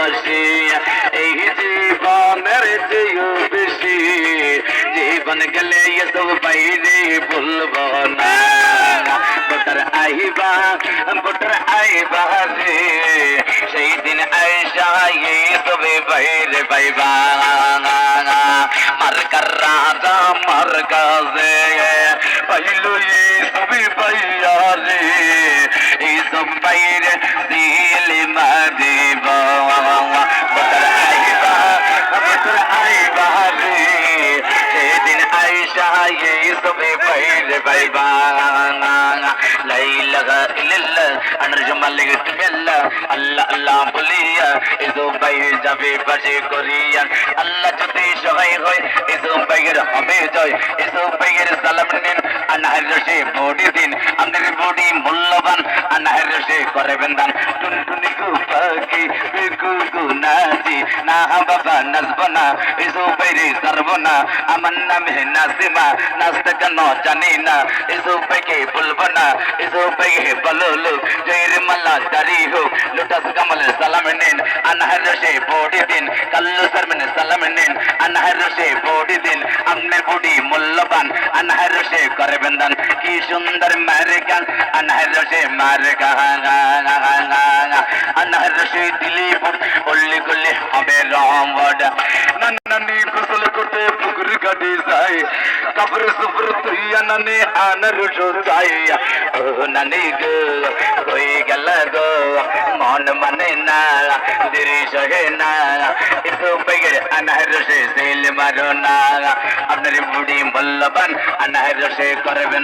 ভালোবাসি এই জীবনের চেয়েও বেশি জীবন গেলে এসব বাইরে বলবো না ভোটার আইবা ভোটার আইবা রে সেই দিন আইসা সবে বাইরে পাইবা মার কর রাজা মার গাজে পাইলো সবে পাইয়া রে সবে বাইরে পাইবা লাইলাহা ইল্লাল্লাহ আনর মালিক তুমি আল্লাহ আল্লাহ আল্লাহ বলিয়া এসো ভাই যাবে পাশে করিয়া আল্লাহ যদি সহায় হয় এসো ভাইয়ের হবে জয় এসো ভাইয়ের সালাম নিন আনাহের মূল্যবান করবেন দান টুনটুনি গু না বাবা নাচবো না এসো বাইরে সারবো না আমার নামে নাসিমা নাচতে কেন জানি না এসো ভাইকে বলব না এসো ভাইকে বলো লোক জয়ের মাল্লা দারি হোক লোটাস কামাল সালাম নিন, আনাহের রসে বডি দিন, কাল্লু শর্মন সালাম নিন, আনাহের রসে বডি দিন আপনার বডি মূল্যবান, আনাহের রসে করবেন দান কি সুন্দর মারে গান আনাহের রসে মারে গান আনাহের রসে দিলি বললি করলে হবে রমড নানি গোসল করতে পুকুর কাটি যায়। কাপড় সুপুর তুইয়া নানি আনার যায়। ও নানি গো কই গেল গো, মন মানে না দেরি সহে না। এসো পেগের আনাহের রসে সেল মারো না। আপনার বুড়ি মূল্যবান আনাহের রসে করবেন